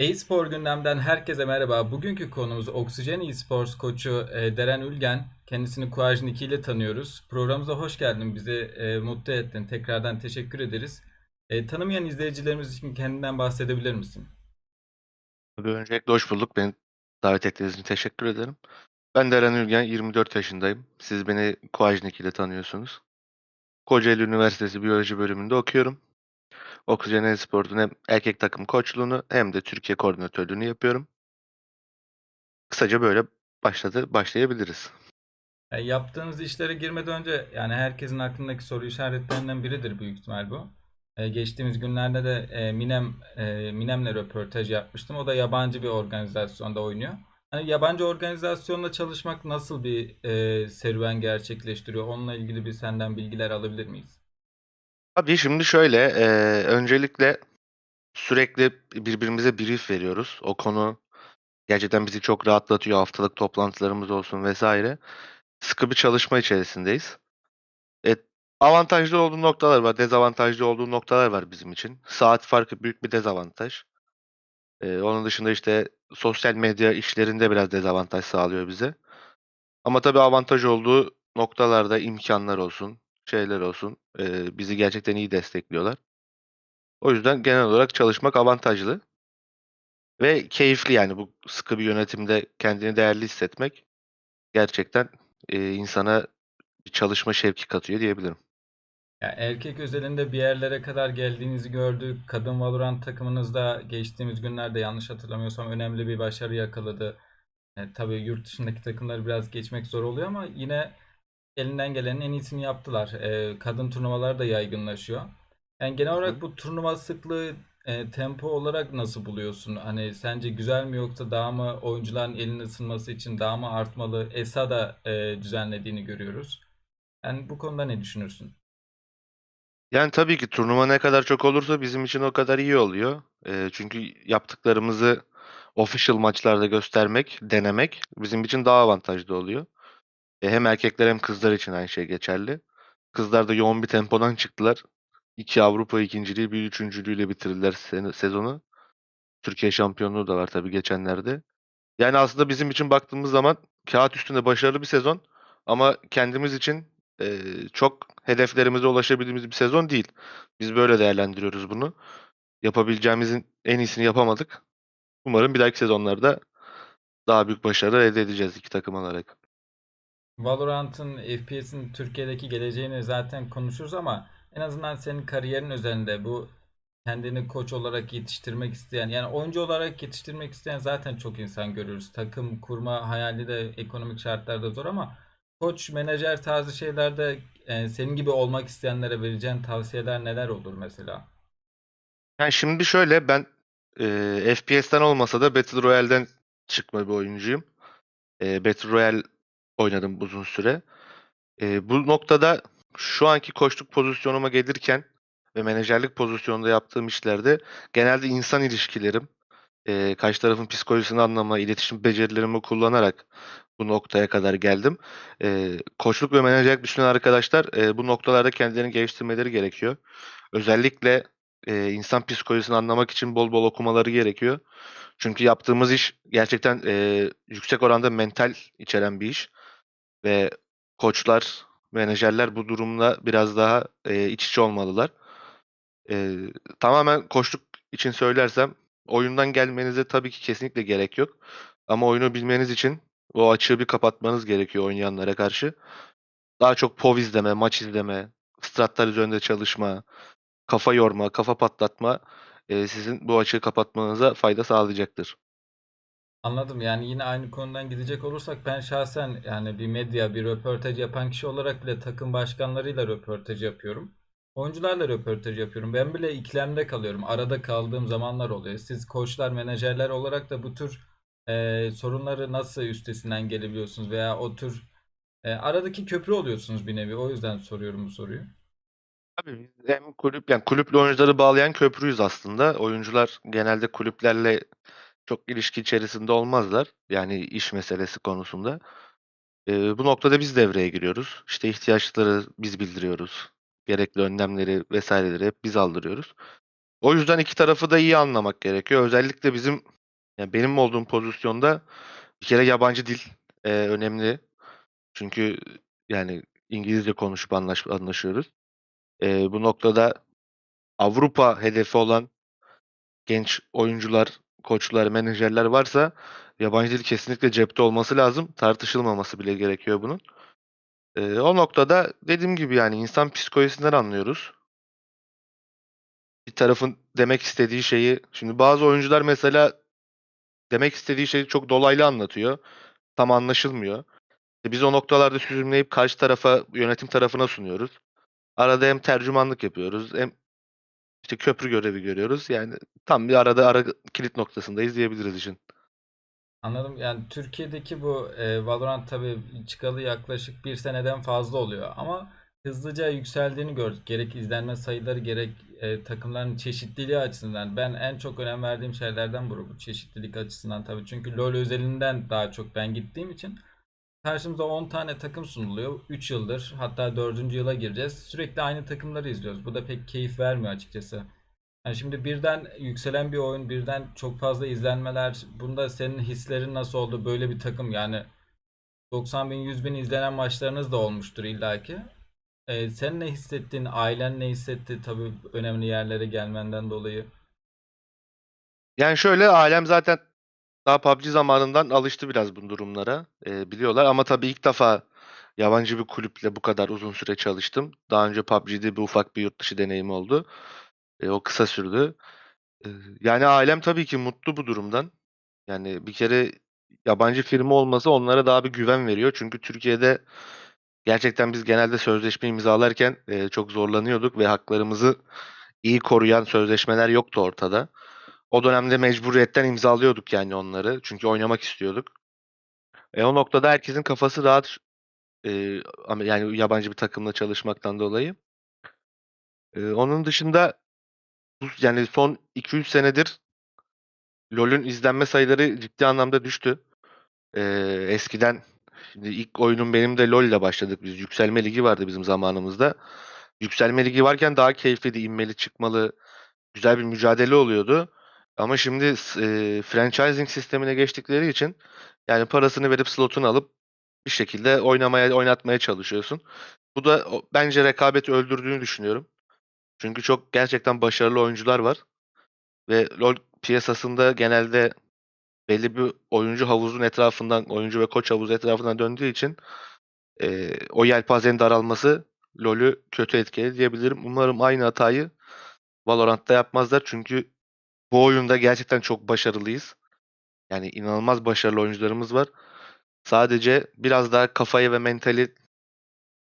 E-spor gündemden herkese merhaba. Bugünkü konumuz Oksijen Esports koçu e, Deren Ülgen. Kendisini Kuaj Niki ile tanıyoruz. Programımıza hoş geldin. Bizi e, mutlu ettin. Tekrardan teşekkür ederiz. E, tanımayan izleyicilerimiz için kendinden bahsedebilir misin? Tabii öncelikle hoş bulduk. Beni davet ettiğiniz için teşekkür ederim. Ben Deren Ülgen, 24 yaşındayım. Siz beni Koajnik ile tanıyorsunuz. Kocaeli Üniversitesi Biyoloji bölümünde okuyorum. Oksijen Esport'un hem erkek takım koçluğunu hem de Türkiye koordinatörlüğünü yapıyorum. Kısaca böyle başladı, başlayabiliriz. E, yaptığınız işlere girmeden önce yani herkesin aklındaki soru işaretlerinden biridir büyük ihtimal bu. E, geçtiğimiz günlerde de e, Minem e, Minem'le röportaj yapmıştım. O da yabancı bir organizasyonda oynuyor. Hani yabancı organizasyonla çalışmak nasıl bir e, serüven gerçekleştiriyor? Onunla ilgili bir senden bilgiler alabilir miyiz? Abi şimdi şöyle, eee, öncelikle sürekli birbirimize brief veriyoruz. O konu gerçekten bizi çok rahatlatıyor. Haftalık toplantılarımız olsun vesaire. Sıkı bir çalışma içerisindeyiz. E, avantajlı olduğu noktalar var, dezavantajlı olduğu noktalar var bizim için. Saat farkı büyük bir dezavantaj. E, onun dışında işte sosyal medya işlerinde biraz dezavantaj sağlıyor bize. Ama tabii avantaj olduğu noktalarda imkanlar olsun, şeyler olsun, e, bizi gerçekten iyi destekliyorlar. O yüzden genel olarak çalışmak avantajlı ve keyifli yani bu sıkı bir yönetimde kendini değerli hissetmek gerçekten e, insana bir çalışma şevki katıyor diyebilirim. Ya erkek özelinde bir yerlere kadar geldiğinizi gördük. Kadın Valorant takımınızda geçtiğimiz günlerde yanlış hatırlamıyorsam önemli bir başarı yakaladı. E, tabii yurt dışındaki takımları biraz geçmek zor oluyor ama yine elinden gelenin en iyisini yaptılar. E, kadın turnuvalar da yaygınlaşıyor. Yani genel olarak bu turnuva sıklığı e, tempo olarak nasıl buluyorsun? Hani sence güzel mi yoksa daha mı oyuncuların elinin ısınması için daha mı artmalı? ESA da e, düzenlediğini görüyoruz. Yani bu konuda ne düşünürsün? Yani tabii ki turnuva ne kadar çok olursa bizim için o kadar iyi oluyor. E, çünkü yaptıklarımızı official maçlarda göstermek, denemek bizim için daha avantajlı oluyor. E, hem erkekler hem kızlar için aynı şey geçerli. Kızlar da yoğun bir tempodan çıktılar. İki Avrupa ikinciliği, bir üçüncülüğüyle bitirdiler sezonu. Türkiye şampiyonluğu da var tabii geçenlerde. Yani aslında bizim için baktığımız zaman kağıt üstünde başarılı bir sezon ama kendimiz için e, çok hedeflerimize ulaşabildiğimiz bir sezon değil. Biz böyle değerlendiriyoruz bunu. Yapabileceğimizin en iyisini yapamadık. Umarım bir dahaki sezonlarda daha büyük başarılar elde edeceğiz iki takım olarak. Valorant'ın FPS'in Türkiye'deki geleceğini zaten konuşuruz ama en azından senin kariyerin üzerinde bu kendini koç olarak yetiştirmek isteyen yani oyuncu olarak yetiştirmek isteyen zaten çok insan görürüz. Takım kurma hayali de ekonomik şartlarda zor ama koç, menajer tarzı şeylerde e, senin gibi olmak isteyenlere vereceğin tavsiyeler neler olur mesela? Yani şimdi şöyle ben e, FPS'ten olmasa da Battle Royale'den çıkma bir oyuncuyum. E, Battle Royale oynadım uzun süre. E, bu noktada şu anki koçluk pozisyonuma gelirken ve menajerlik pozisyonunda yaptığım işlerde genelde insan ilişkilerim, e, karşı tarafın psikolojisini anlama, iletişim becerilerimi kullanarak bu noktaya kadar geldim. E, koçluk ve menajerlik düşünen arkadaşlar e, bu noktalarda kendilerini geliştirmeleri gerekiyor. Özellikle e, insan psikolojisini anlamak için bol bol okumaları gerekiyor. Çünkü yaptığımız iş gerçekten e, yüksek oranda mental içeren bir iş ve koçlar, menajerler bu durumda biraz daha e, iç içe olmalılar. E, tamamen koçluk için söylersem oyundan gelmenize tabii ki kesinlikle gerek yok. Ama oyunu bilmeniz için o açığı bir kapatmanız gerekiyor oynayanlara karşı. Daha çok PoV izleme, maç izleme, stratlar üzerinde çalışma, kafa yorma, kafa patlatma e, sizin bu açığı kapatmanıza fayda sağlayacaktır. Anladım. Yani yine aynı konudan gidecek olursak ben şahsen yani bir medya, bir röportaj yapan kişi olarak bile takım başkanlarıyla röportaj yapıyorum. Oyuncularla röportaj yapıyorum. Ben bile ikilemde kalıyorum. Arada kaldığım zamanlar oluyor. Siz koçlar, menajerler olarak da bu tür e, sorunları nasıl üstesinden gelebiliyorsunuz veya o tür e, aradaki köprü oluyorsunuz bir nevi. O yüzden soruyorum bu soruyu. Tabii biz hem kulüp yani kulüple oyuncuları bağlayan köprüyüz aslında. Oyuncular genelde kulüplerle çok ilişki içerisinde olmazlar. Yani iş meselesi konusunda. Ee, bu noktada biz devreye giriyoruz. İşte ihtiyaçları biz bildiriyoruz. Gerekli önlemleri vesaireleri hep biz aldırıyoruz. O yüzden iki tarafı da iyi anlamak gerekiyor. Özellikle bizim yani benim olduğum pozisyonda bir kere yabancı dil e, önemli. Çünkü yani İngilizce konuşup anlaş, anlaşıyoruz. E, bu noktada Avrupa hedefi olan genç oyuncular, koçlar, menajerler varsa yabancı dil kesinlikle cepte olması lazım. Tartışılmaması bile gerekiyor bunun. E, o noktada dediğim gibi yani insan psikolojisinden anlıyoruz. Bir tarafın demek istediği şeyi şimdi bazı oyuncular mesela demek istediği şeyi çok dolaylı anlatıyor. Tam anlaşılmıyor. E, Biz o noktalarda süzümleyip karşı tarafa, yönetim tarafına sunuyoruz. Arada hem tercümanlık yapıyoruz hem işte köprü görevi görüyoruz. Yani tam bir arada ara kilit noktasındayız diyebiliriz işin. Anladım. Yani Türkiye'deki bu e, Valorant tabii çıkalı yaklaşık bir seneden fazla oluyor ama hızlıca yükseldiğini gördük. Gerek izlenme sayıları gerek e, takımların çeşitliliği açısından. Ben en çok önem verdiğim şeylerden bu bu çeşitlilik açısından tabii. Çünkü LoL özelinden daha çok ben gittiğim için karşımıza 10 tane takım sunuluyor. 3 yıldır hatta 4. yıla gireceğiz. Sürekli aynı takımları izliyoruz. Bu da pek keyif vermiyor açıkçası. Yani şimdi birden yükselen bir oyun, birden çok fazla izlenmeler. Bunda senin hislerin nasıl oldu? Böyle bir takım yani 90 bin, 100 bin izlenen maçlarınız da olmuştur illaki. Ee, sen ne hissettin? Ailen ne hissetti? Tabii önemli yerlere gelmenden dolayı. Yani şöyle alem zaten daha PUBG zamanından alıştı biraz bu durumlara. e, biliyorlar ama tabii ilk defa yabancı bir kulüple bu kadar uzun süre çalıştım. Daha önce PUBG'de bir ufak bir yurt dışı deneyim oldu. E, o kısa sürdü. E, yani ailem tabii ki mutlu bu durumdan. Yani bir kere yabancı firma olması onlara daha bir güven veriyor. Çünkü Türkiye'de gerçekten biz genelde sözleşme imzalarken e, çok zorlanıyorduk ve haklarımızı iyi koruyan sözleşmeler yoktu ortada. O dönemde mecburiyetten imzalıyorduk yani onları. Çünkü oynamak istiyorduk. E, o noktada herkesin kafası rahat e, yani yabancı bir takımla çalışmaktan dolayı. E, onun dışında yani son 2-3 senedir LoL'ün izlenme sayıları ciddi anlamda düştü. Ee, eskiden şimdi ilk oyunum benim de LoL ile başladık biz. Yükselme ligi vardı bizim zamanımızda. Yükselme ligi varken daha keyifliydi, inmeli, çıkmalı, güzel bir mücadele oluyordu. Ama şimdi e, franchising sistemine geçtikleri için yani parasını verip slotunu alıp bir şekilde oynamaya oynatmaya çalışıyorsun. Bu da o- bence rekabeti öldürdüğünü düşünüyorum. Çünkü çok gerçekten başarılı oyuncular var ve LoL piyasasında genelde belli bir oyuncu havuzun etrafından, oyuncu ve koç havuzu etrafından döndüğü için e, o yelpazenin daralması LoL'ü kötü etkiledi diyebilirim. Umarım aynı hatayı Valorant'ta yapmazlar çünkü bu oyunda gerçekten çok başarılıyız. Yani inanılmaz başarılı oyuncularımız var. Sadece biraz daha kafayı ve mentali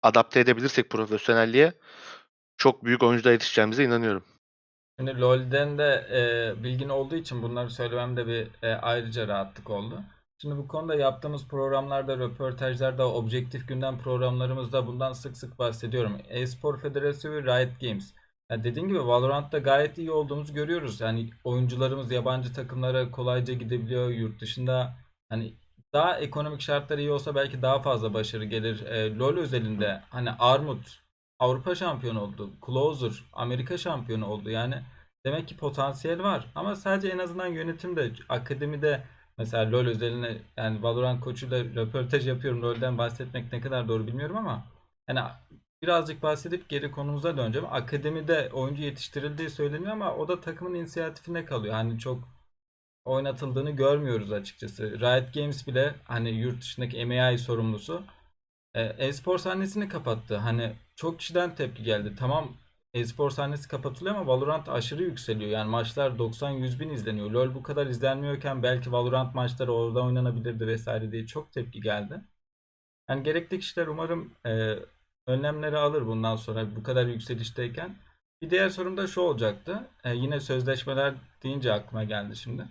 adapte edebilirsek profesyonelliğe çok büyük oyunculara yetişeceğimize inanıyorum. Şimdi LoL'den de e, bilgin olduğu için bunları söylememde bir e, ayrıca rahatlık oldu. Şimdi bu konuda yaptığımız programlarda, röportajlarda, objektif gündem programlarımızda bundan sık sık bahsediyorum. E-Spor Federasyonu ve Riot Games. Yani dediğim gibi Valorant'ta gayet iyi olduğumuzu görüyoruz. Yani oyuncularımız yabancı takımlara kolayca gidebiliyor. Yurt dışında hani daha ekonomik şartlar iyi olsa belki daha fazla başarı gelir. E, LoL özelinde hani Armut Avrupa şampiyonu oldu. Closer Amerika şampiyonu oldu. Yani demek ki potansiyel var. Ama sadece en azından yönetimde, akademide mesela LoL özeline yani Valorant koçuyla röportaj yapıyorum. LoL'den bahsetmek ne kadar doğru bilmiyorum ama yani birazcık bahsedip geri konumuza döneceğim. Akademide oyuncu yetiştirildiği söyleniyor ama o da takımın inisiyatifine kalıyor. Hani çok oynatıldığını görmüyoruz açıkçası. Riot Games bile hani yurt dışındaki MAI sorumlusu e, e-spor sahnesini kapattı. Hani çok kişiden tepki geldi. Tamam e-spor sahnesi kapatılıyor ama Valorant aşırı yükseliyor. Yani maçlar 90-100 bin izleniyor. LoL bu kadar izlenmiyorken belki Valorant maçları orada oynanabilirdi vesaire diye çok tepki geldi. Yani gerekli kişiler umarım e, önlemleri alır bundan sonra bu kadar yükselişteyken. Bir diğer sorum da şu olacaktı. E, yine sözleşmeler deyince aklıma geldi şimdi.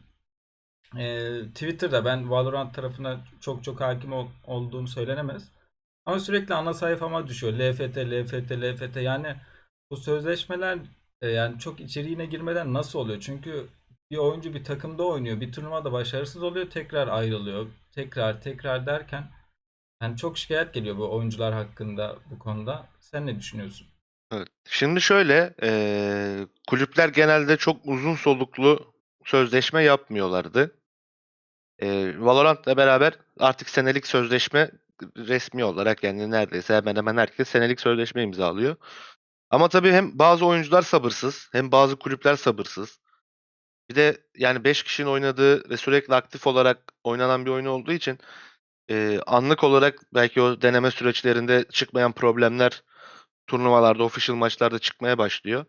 E, Twitter'da ben Valorant tarafına çok çok hakim ol- olduğum söylenemez. Ama sürekli ana sayfama düşüyor. LFT, LFT, LFT. Yani bu sözleşmeler e, yani çok içeriğine girmeden nasıl oluyor? Çünkü bir oyuncu bir takımda oynuyor. Bir turnuvada başarısız oluyor. Tekrar ayrılıyor. Tekrar tekrar derken yani çok şikayet geliyor bu oyuncular hakkında bu konuda. Sen ne düşünüyorsun? Evet. Şimdi şöyle, eee, kulüpler genelde çok uzun soluklu sözleşme yapmıyorlardı. Eee, Valorant'la beraber artık senelik sözleşme resmi olarak yani neredeyse hemen hemen herkes senelik sözleşme imzalıyor. Ama tabii hem bazı oyuncular sabırsız hem bazı kulüpler sabırsız. Bir de yani 5 kişinin oynadığı ve sürekli aktif olarak oynanan bir oyun olduğu için eee, anlık olarak belki o deneme süreçlerinde çıkmayan problemler turnuvalarda, official maçlarda çıkmaya başlıyor.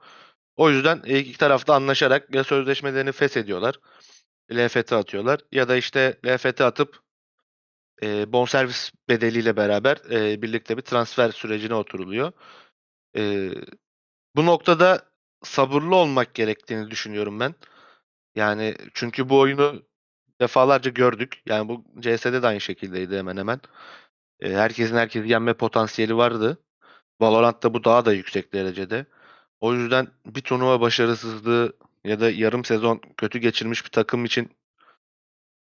O yüzden e, iki taraf da anlaşarak ya sözleşmelerini feshediyorlar, LFT atıyorlar ya da işte LFT atıp e, bonservis bedeliyle beraber e, birlikte bir transfer sürecine oturuluyor. E, bu noktada sabırlı olmak gerektiğini düşünüyorum ben. Yani çünkü bu oyunu defalarca gördük. Yani bu CS'de de aynı şekildeydi hemen hemen. E, herkesin herkesi yenme potansiyeli vardı. Valorant'ta bu daha da yüksek derecede. O yüzden bir turnuva başarısızlığı ya da yarım sezon kötü geçirmiş bir takım için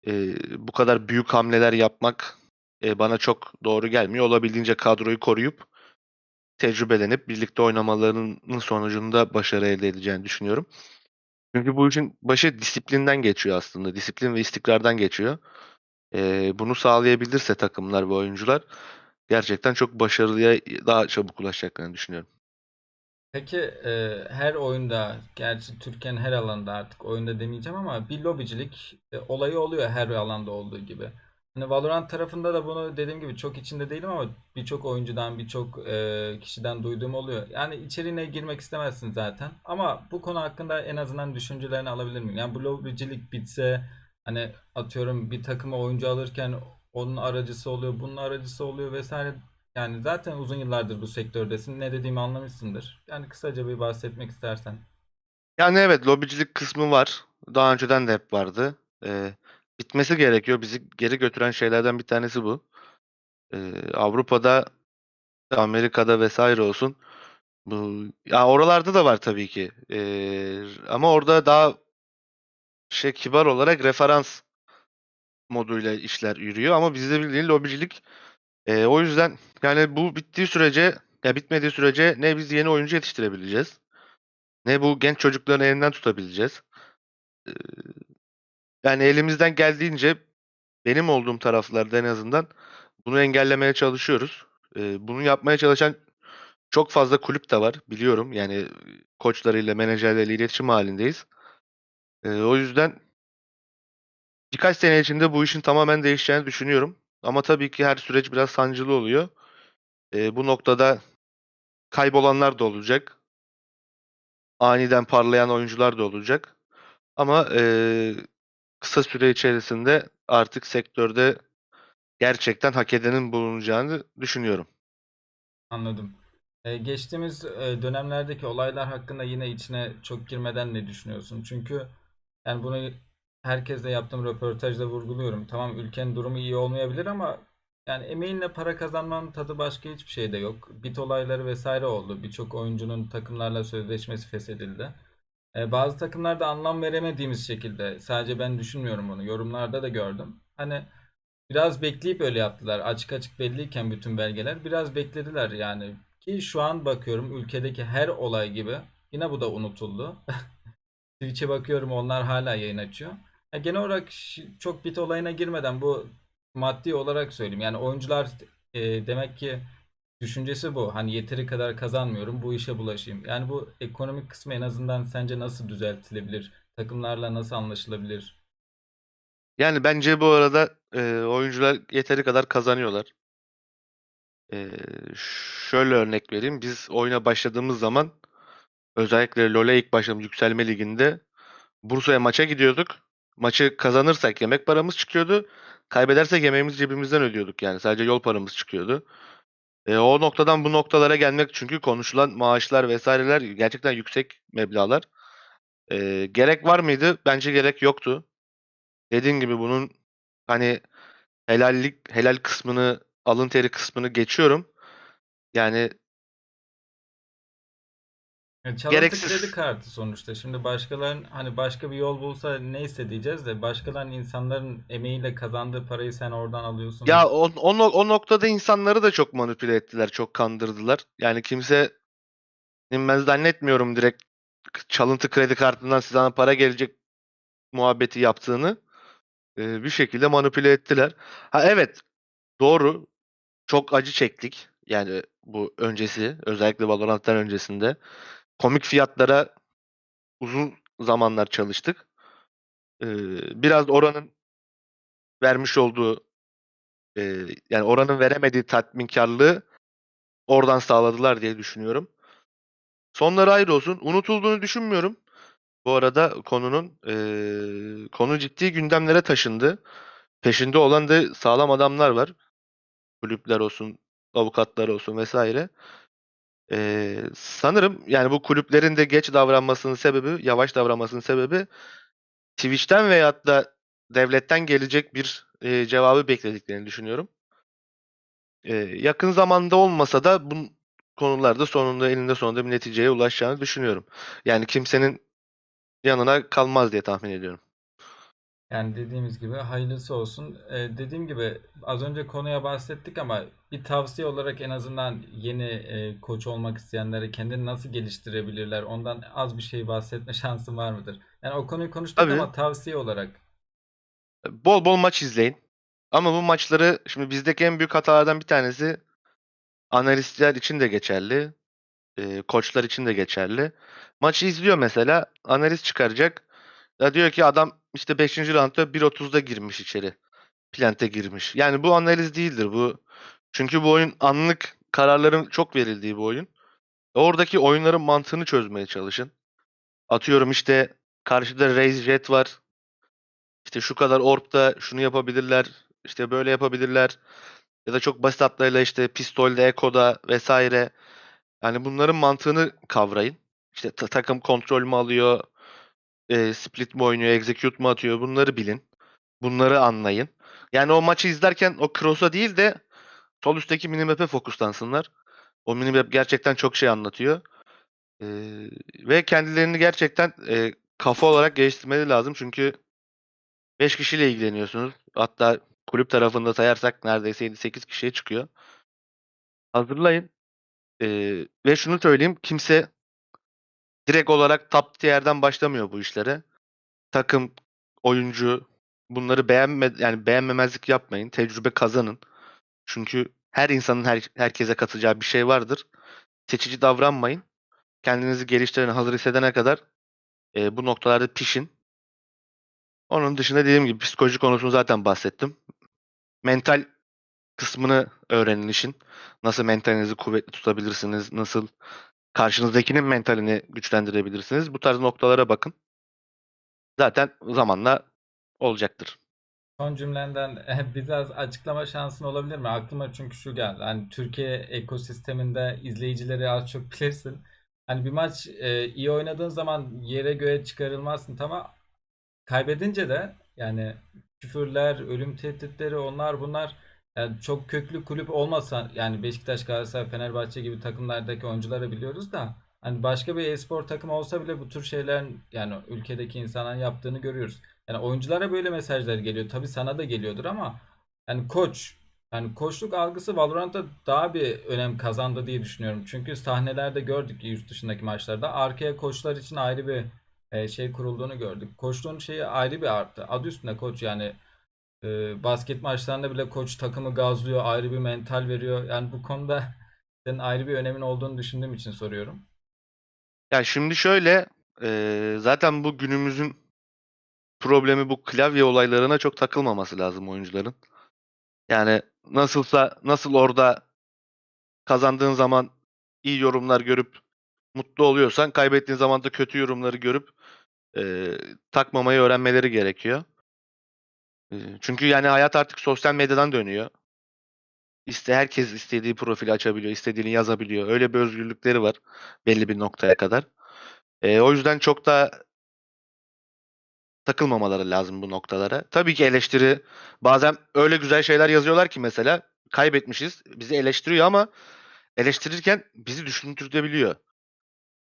e, bu kadar büyük hamleler yapmak e, bana çok doğru gelmiyor. Olabildiğince kadroyu koruyup tecrübelenip birlikte oynamalarının sonucunda başarı elde edeceğini düşünüyorum. Çünkü bu işin başı disiplinden geçiyor aslında. Disiplin ve istikrardan geçiyor. E, bunu sağlayabilirse takımlar ve oyuncular gerçekten çok başarılıya daha çabuk ulaşacaklarını düşünüyorum. Peki e, her oyunda, gerçi Türkiye'nin her alanında artık oyunda demeyeceğim ama bir lobicilik e, olayı oluyor her alanda olduğu gibi. Hani Valorant tarafında da bunu dediğim gibi çok içinde değilim ama birçok oyuncudan, birçok e, kişiden duyduğum oluyor. Yani içeriğine girmek istemezsin zaten. Ama bu konu hakkında en azından düşüncelerini alabilir miyim? Yani bu lobicilik bitse, hani atıyorum bir takıma oyuncu alırken onun aracısı oluyor, bunun aracısı oluyor vesaire. Yani zaten uzun yıllardır bu sektördesin. Ne dediğimi anlamışsındır. Yani kısaca bir bahsetmek istersen. Yani evet lobicilik kısmı var. Daha önceden de hep vardı. Ee, bitmesi gerekiyor. Bizi geri götüren şeylerden bir tanesi bu. Ee, Avrupa'da, Amerika'da vesaire olsun. Bu ya oralarda da var tabii ki. Ee, ama orada daha şey kibar olarak referans moduyla işler yürüyor ama bizde bildiğin lobicilik. Ee, o yüzden yani bu bittiği sürece ya bitmediği sürece ne biz yeni oyuncu yetiştirebileceğiz ne bu genç çocukların elinden tutabileceğiz. Ee, yani elimizden geldiğince benim olduğum taraflarda en azından bunu engellemeye çalışıyoruz. Ee, bunu yapmaya çalışan çok fazla kulüp de var biliyorum. Yani koçlarıyla, menajerleriyle iletişim halindeyiz. Ee, o yüzden birkaç sene içinde bu işin tamamen değişeceğini düşünüyorum. Ama tabii ki her süreç biraz sancılı oluyor. Ee, bu noktada kaybolanlar da olacak. Aniden parlayan oyuncular da olacak. Ama eee, kısa süre içerisinde artık sektörde gerçekten hak edenin bulunacağını düşünüyorum. Anladım. Ee, geçtiğimiz e, dönemlerdeki olaylar hakkında yine içine çok girmeden ne düşünüyorsun? Çünkü yani bunu herkesle yaptığım röportajda vurguluyorum. Tamam ülkenin durumu iyi olmayabilir ama yani emeğinle para kazanmanın tadı başka hiçbir şeyde yok. Bit olayları vesaire oldu. Birçok oyuncunun takımlarla sözleşmesi feshedildi. Ee, bazı takımlarda anlam veremediğimiz şekilde sadece ben düşünmüyorum bunu. Yorumlarda da gördüm. Hani Biraz bekleyip öyle yaptılar. Açık açık belliyken bütün belgeler biraz beklediler yani. Ki şu an bakıyorum ülkedeki her olay gibi yine bu da unutuldu. Twitch'e bakıyorum onlar hala yayın açıyor. Ya genel olarak çok bit olayına girmeden bu maddi olarak söyleyeyim. Yani oyuncular e, demek ki düşüncesi bu. Hani yeteri kadar kazanmıyorum bu işe bulaşayım. Yani bu ekonomik kısmı en azından sence nasıl düzeltilebilir? Takımlarla nasıl anlaşılabilir? Yani bence bu arada eee, oyuncular yeteri kadar kazanıyorlar. Eee, şöyle örnek vereyim. Biz oyuna başladığımız zaman özellikle LoL'e ilk başladığımız yükselme liginde Bursa'ya maça gidiyorduk. Maçı kazanırsak yemek paramız çıkıyordu. Kaybedersek yemeğimizi cebimizden ödüyorduk yani. Sadece yol paramız çıkıyordu. E, o noktadan bu noktalara gelmek çünkü konuşulan maaşlar vesaireler gerçekten yüksek meblağlar. E, gerek var mıydı? Bence gerek yoktu. Dediğin gibi bunun hani helallik helal kısmını, alın teri kısmını geçiyorum. Yani Çalıntı gereksiz. kredi kartı sonuçta. Şimdi başkalarının hani başka bir yol bulsa neyse diyeceğiz de başkalarının insanların emeğiyle kazandığı parayı sen oradan alıyorsun. Ya o, o, no- o noktada insanları da çok manipüle ettiler, çok kandırdılar. Yani kimse ben zannetmiyorum direkt çalıntı kredi kartından size para gelecek muhabbeti yaptığını e, bir şekilde manipüle ettiler. Ha evet doğru çok acı çektik. Yani bu öncesi özellikle Valorant'tan öncesinde komik fiyatlara uzun zamanlar çalıştık. Biraz oranın vermiş olduğu yani oranın veremediği tatminkarlığı oradan sağladılar diye düşünüyorum. Sonları ayrı olsun. Unutulduğunu düşünmüyorum. Bu arada konunun konu ciddi gündemlere taşındı. Peşinde olan da sağlam adamlar var. Kulüpler olsun, avukatlar olsun vesaire. Eee, sanırım yani bu kulüplerin de geç davranmasının sebebi, yavaş davranmasının sebebi Twitch'ten veyahut da devletten gelecek bir eee, cevabı beklediklerini düşünüyorum. Eee, yakın zamanda olmasa da bu konularda sonunda elinde sonunda bir neticeye ulaşacağını düşünüyorum. Yani kimsenin yanına kalmaz diye tahmin ediyorum. Yani dediğimiz gibi hayırlısı olsun. Ee, dediğim gibi az önce konuya bahsettik ama bir tavsiye olarak en azından yeni e, koç olmak isteyenlere kendini nasıl geliştirebilirler ondan az bir şey bahsetme şansın var mıdır? Yani o konuyu konuştuk Tabii. ama tavsiye olarak. Bol bol maç izleyin. Ama bu maçları şimdi bizdeki en büyük hatalardan bir tanesi analistler için de geçerli. e, koçlar için de geçerli. Maçı izliyor mesela. Analiz çıkaracak. Ya diyor ki adam işte 5. roundda 1.30'da girmiş içeri. Plante girmiş. Yani bu analiz değildir bu. Çünkü bu oyun anlık kararların çok verildiği bir oyun. Oradaki oyunların mantığını çözmeye çalışın. Atıyorum işte karşıda Raze Jet var. İşte şu kadar orpta şunu yapabilirler. işte böyle yapabilirler. Ya da çok basit atlarıyla işte pistolde, ekoda vesaire. Yani bunların mantığını kavrayın. İşte ta- takım kontrol mü alıyor, e, split mi oynuyor, execute mu atıyor bunları bilin. Bunları anlayın. Yani o maçı izlerken o cross'a değil de sol üstteki minimap'e fokuslansınlar. O minimap gerçekten çok şey anlatıyor. Ee, ve kendilerini gerçekten e, kafa olarak geliştirmeleri lazım. Çünkü 5 kişiyle ilgileniyorsunuz. Hatta kulüp tarafında sayarsak neredeyse 7-8 kişiye çıkıyor. Hazırlayın. Ee, ve şunu söyleyeyim. Kimse direkt olarak top tier'den başlamıyor bu işlere. Takım, oyuncu bunları beğenme yani beğenmemezlik yapmayın. Tecrübe kazanın. Çünkü her insanın her, herkese katacağı bir şey vardır. Seçici davranmayın. Kendinizi geliştirin, hazır hissedene kadar e, bu noktalarda pişin. Onun dışında dediğim gibi psikoloji konusunu zaten bahsettim. Mental kısmını öğrenin işin. Nasıl mentalinizi kuvvetli tutabilirsiniz, nasıl karşınızdakinin mentalini güçlendirebilirsiniz. Bu tarz noktalara bakın. Zaten zamanla olacaktır. Son cümlenden bize açıklama şansın olabilir mi? Aklıma çünkü şu geldi. Hani Türkiye ekosisteminde izleyicileri az çok bilirsin. Hani bir maç e, iyi oynadığın zaman yere göğe çıkarılmazsın tamam. Kaybedince de yani küfürler, ölüm tehditleri onlar bunlar yani çok köklü kulüp olmasa yani Beşiktaş, Galatasaray, Fenerbahçe gibi takımlardaki oyuncuları biliyoruz da hani başka bir e-spor takımı olsa bile bu tür şeylerin yani ülkedeki insanların yaptığını görüyoruz. Yani oyunculara böyle mesajlar geliyor. Tabii sana da geliyordur ama yani koç yani koçluk algısı Valorant'ta daha bir önem kazandı diye düşünüyorum. Çünkü sahnelerde gördük yurt dışındaki maçlarda arkaya koçlar için ayrı bir e, şey kurulduğunu gördük. Koçluğun şeyi ayrı bir arttı. Adı üstünde koç yani e, basket maçlarında bile koç takımı gazlıyor, ayrı bir mental veriyor. Yani bu konuda senin ayrı bir önemin olduğunu düşündüğüm için soruyorum. Yani şimdi şöyle e, zaten bu günümüzün problemi bu klavye olaylarına çok takılmaması lazım oyuncuların. Yani nasılsa nasıl orada kazandığın zaman iyi yorumlar görüp mutlu oluyorsan kaybettiğin zaman da kötü yorumları görüp e, takmamayı öğrenmeleri gerekiyor. Çünkü yani hayat artık sosyal medyadan dönüyor. İşte herkes istediği profili açabiliyor, istediğini yazabiliyor. Öyle bir özgürlükleri var belli bir noktaya kadar. E, o yüzden çok da takılmamaları lazım bu noktalara. Tabii ki eleştiri bazen öyle güzel şeyler yazıyorlar ki mesela kaybetmişiz. Bizi eleştiriyor ama eleştirirken bizi düşündürebiliyor.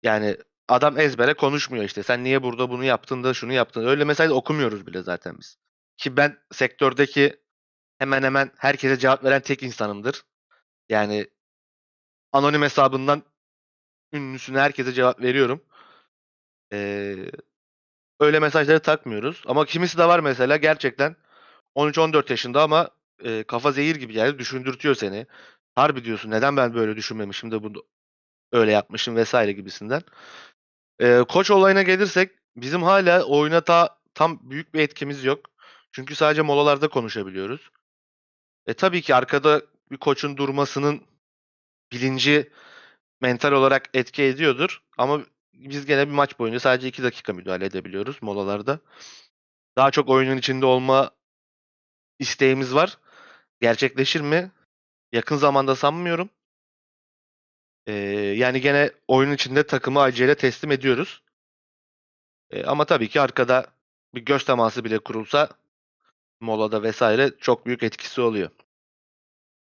Yani adam ezbere konuşmuyor işte. Sen niye burada bunu yaptın da şunu yaptın. Öyle mesaj okumuyoruz bile zaten biz. Ki ben sektördeki hemen hemen herkese cevap veren tek insanımdır. Yani anonim hesabından ünlüsüne herkese cevap veriyorum. Eee, öyle mesajları takmıyoruz ama kimisi de var mesela gerçekten 13-14 yaşında ama, eee, kafa zehir gibi yani düşündürtüyor seni. Harbi diyorsun, "Neden ben böyle düşünmemişim de bunu öyle yapmışım?" vs. gibisinden. Eee, koç olayına gelirsek bizim hâlâ oyuna ta tam büyük bir etkimiz yok. Çünkü sadece molalarda konuşabiliyoruz. E, tabii ki arkada bir koçun durmasının bilinci mental olarak etki ediyordur ama biz gene bir maç boyunca sadece 2 dakika müdahale edebiliyoruz molalarda. Daha çok oyunun içinde olma isteğimiz var. Gerçekleşir mi? Yakın zamanda sanmıyorum. Eee, yani gene oyunun içinde takımı acele teslim ediyoruz. Eee, ama tabii ki arkada bir göz teması bile kurulsa molada vs. çok büyük etkisi oluyor.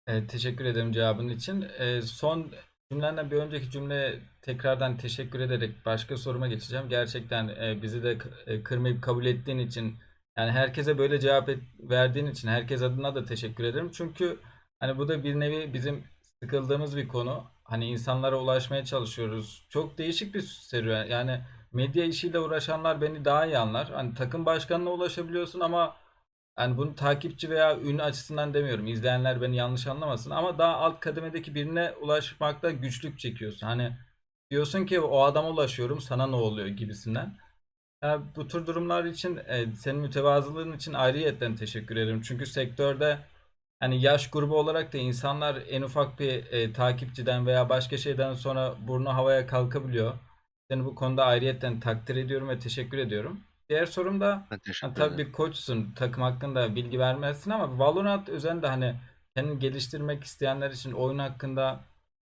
Eee, teşekkür ederim cevabın için. Eee, son cümlenden bir önceki cümleye tekrardan teşekkür ederek başka soruma geçeceğim. Gerçekten, eee, bizi de eee, kırmayıp kabul ettiğin için, yani herkese böyle cevap et verdiğin için herkes adına da teşekkür ederim. Çünkü, hani, bu da bir nevi bizim sıkıldığımız bir konu. Hani, insanlara ulaşmaya çalışıyoruz. Çok değişik bir serüven. Yani medya işiyle uğraşanlar beni daha iyi anlar. Hani, takım başkanına ulaşabiliyorsun ama, hani, bunu takipçi veya ün açısından demiyorum. İzleyenler beni yanlış anlamasın ama daha alt kademedeki birine ulaşmakta güçlük çekiyorsun. Hani, diyorsun ki o adama ulaşıyorum, sana ne oluyor gibisinden. Ya, bu tür durumlar için, eee, senin mütevazılığın için ayrıyetten teşekkür ederim. Çünkü sektörde, hani, yaş grubu olarak da insanlar en ufak bir, eee, takipçiden veya başka şeyden sonra burnu havaya kalkabiliyor. Seni bu konuda ayrıyetten takdir ediyorum ve teşekkür ediyorum. Diğer sorum da, Ben teşekkür hani, tabii ederim. bir koçsun, takım hakkında bilgi vermezsin ama Valorant özelinde, hani, kendini geliştirmek isteyenler için oyun hakkında,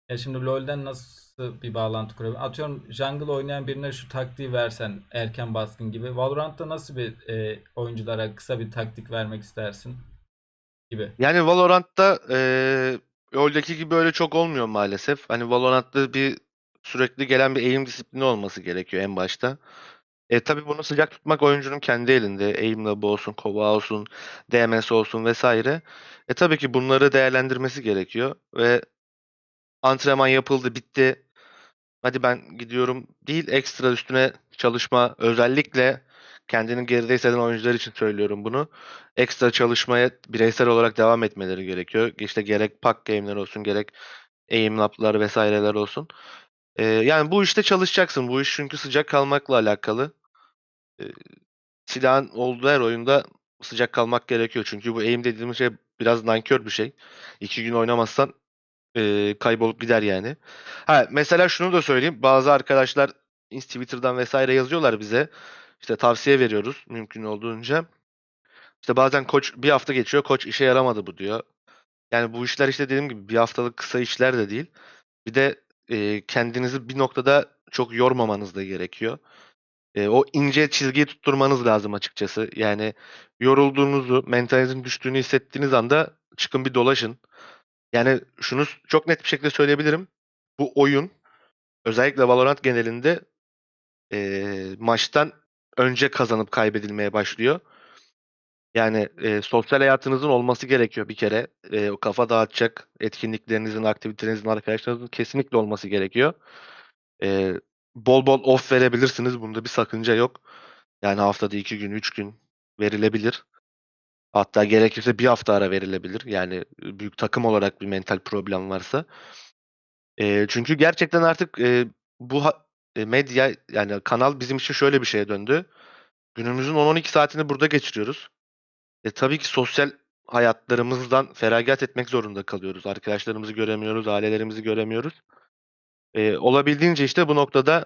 ya, şimdi LoL'den nasıl bir bağlantı kurabilir? Atıyorum jungle oynayan birine şu taktiği versen, erken baskın gibi. Valorant'ta nasıl bir, eee, oyunculara kısa bir taktik vermek istersin? Gibi. Yani Valorant'ta, eee, LoL'deki gibi öyle çok olmuyor maalesef. Hani, Valorant'ta bir sürekli gelen bir eğim disiplini olması gerekiyor en başta. E, tabii bunu sıcak tutmak oyuncunun kendi elinde. Aim lab'ı olsun, kovağı olsun, DMS olsun vs. E, tabii ki bunları değerlendirmesi gerekiyor ve antrenman yapıldı, bitti. Hadi ben gidiyorum değil, ekstra üstüne çalışma, özellikle kendini geride hisseden oyuncular için söylüyorum bunu. Ekstra çalışmaya bireysel olarak devam etmeleri gerekiyor. İşte gerek puck game'ler olsun, gerek aim lab'lar vs.'ler olsun. Eee, yani bu işte çalışacaksın. Bu iş çünkü sıcak kalmakla alakalı. Eee, silahın olduğu her oyunda sıcak kalmak gerekiyor. Çünkü bu aim dediğimiz şey biraz nankör bir şey. 2 gün oynamazsan, eee, kaybolup gider yani. Ha, mesela şunu da söyleyeyim. Bazı arkadaşlar Twitter'dan vs. yazıyorlar bize. İşte tavsiye veriyoruz mümkün olduğunca. İşte bazen koç 1 hafta geçiyor, "Koç işe yaramadı bu." diyor. Yani bu işler işte dediğim gibi 1 haftalık kısa işler de değil. Bir de, eee, kendinizi bir noktada çok yormamanız da gerekiyor. Eee, o ince çizgiyi tutturmanız lazım açıkçası. Yani yorulduğunuzu, mentalinizin düştüğünü hissettiğiniz anda çıkın bir dolaşın. Yani şunu çok net bir şekilde söyleyebilirim. Bu oyun özellikle Valorant genelinde, eee, maçtan önce kazanıp kaybedilmeye başlıyor. Yani, eee, sosyal hayatınızın olması gerekiyor bir kere. Eee, o kafa dağıtacak etkinliklerinizin, aktivitelerinizin, arkadaşlarınızın kesinlikle olması gerekiyor. Eee, bol bol off verebilirsiniz. Bunda bir sakınca yok. Yani haftada 2 gün, 3 gün verilebilir. Hatta gerekirse 1 hafta ara verilebilir. Yani, ııı, büyük takım olarak bir mental problem varsa. Eee, çünkü gerçekten artık, eee, bu eee, medya yani kanal bizim için şöyle bir şeye döndü. Günümüzün 10-12 saatini burada geçiriyoruz. E, tabii ki sosyal hayatlarımızdan feragat etmek zorunda kalıyoruz. Arkadaşlarımızı göremiyoruz, ailelerimizi göremiyoruz. Eee, olabildiğince işte bu noktada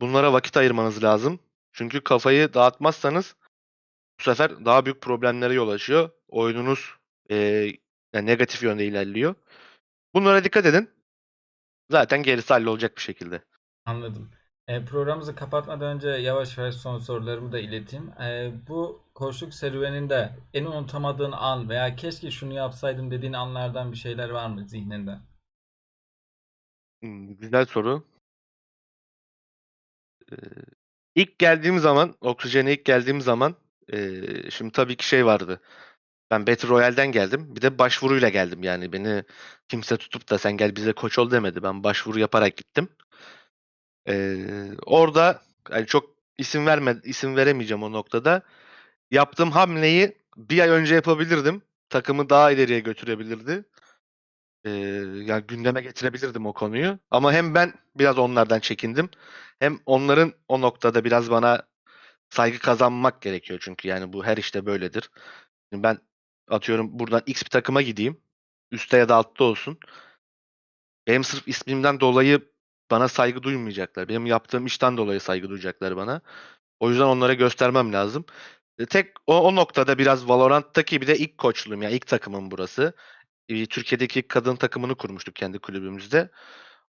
bunlara vakit ayırmanız lazım. Çünkü kafayı dağıtmazsanız bu sefer daha büyük problemlere yol açıyor. Oyununuz, eee, ya negatif yönde ilerliyor. Bunlara dikkat edin. Zaten gerisi hallolacak bir şekilde. Anladım. Eee, programımızı kapatmadan önce yavaş yavaş son sorularımı da ileteyim. Eee, bu koçluk serüveninde en unutamadığın an veya "Keşke şunu yapsaydım." dediğin anlardan bir şeyler var mı zihninde? Hımm, güzel soru. Eee, ilk geldiğim zaman, Oxygen'e ilk geldiğim zaman, eee, şimdi tabii ki şey vardı. Ben Battle Royale'den geldim. Bir de başvuruyla geldim. Yani beni kimse tutup da "Sen gel bize koç ol." demedi. Ben başvuru yaparak gittim. Ee, orada yani çok isim verme isim veremeyeceğim o noktada. Yaptığım hamleyi bir ay önce yapabilirdim. Takımı daha ileriye götürebilirdi. Ee, yani gündeme getirebilirdim o konuyu. Ama hem ben biraz onlardan çekindim. Hem onların o noktada biraz bana saygı kazanmak gerekiyor çünkü yani bu her işte böyledir. Şimdi ben atıyorum buradan X bir takıma gideyim. Üstte ya da altta olsun. Benim sırf ismimden dolayı bana saygı duymayacaklar. Benim yaptığım işten dolayı saygı duyacaklar bana. O yüzden onlara göstermem lazım. E, Tek o, o noktada biraz Valorant'taki bir de ilk koçluğum yani ilk takımım burası. E, Türkiye'deki kadın takımını kurmuştuk kendi kulübümüzde.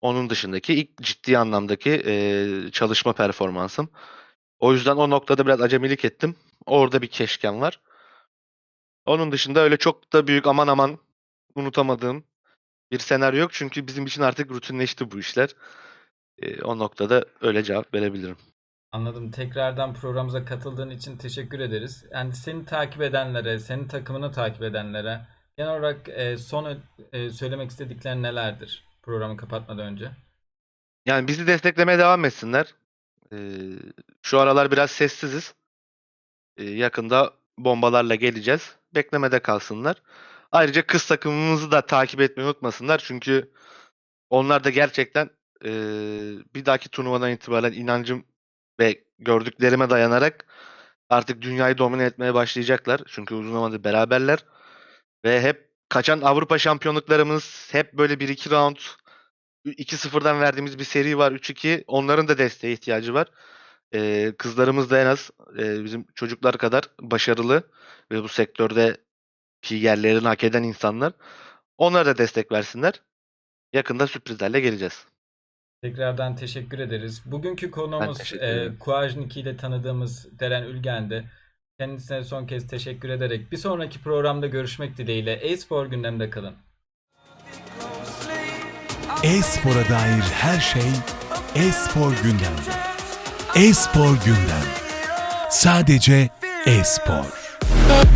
Onun dışındaki ilk ciddi anlamdaki e, çalışma performansım. O yüzden o noktada biraz acemilik ettim. Orada bir keşkem var. Onun dışında öyle çok da büyük aman aman unutamadığım bir senaryo yok. Çünkü bizim için artık rutinleşti bu işler. E, o noktada öyle cevap verebilirim. Anladım. Tekrardan programımıza katıldığın için teşekkür ederiz. Yani seni takip edenlere, senin takımını takip edenlere genel olarak e, son e, söylemek istediklerin nelerdir programı kapatmadan önce? Yani bizi desteklemeye devam etsinler. E, şu aralar biraz sessiziz. E, yakında bombalarla geleceğiz. Beklemede kalsınlar. Ayrıca kız takımımızı da takip etmeyi unutmasınlar. Çünkü onlar da gerçekten e, bir dahaki turnuvadan itibaren inancım ve gördüklerime dayanarak artık dünyayı domine etmeye başlayacaklar. Çünkü uzun zamandır beraberler. Ve hep kaçan Avrupa şampiyonluklarımız hep böyle 1-2 round 2-0'dan verdiğimiz bir seri var 3-2. Onların da desteğe ihtiyacı var. Ee, kızlarımız da en az e, bizim çocuklar kadar başarılı ve bu sektörde ki yerlerini hak eden insanlar. Onlara da destek versinler. Yakında sürprizlerle geleceğiz. Tekrardan teşekkür ederiz. Bugünkü konuğumuz e. Kuajniki ile tanıdığımız Deren Ülgen'di. Kendisine son kez teşekkür ederek bir sonraki programda görüşmek dileğiyle e-spor gündemde kalın. E-spora dair her şey e-spor gündemde. E-spor gündem. Sadece e-spor. We'll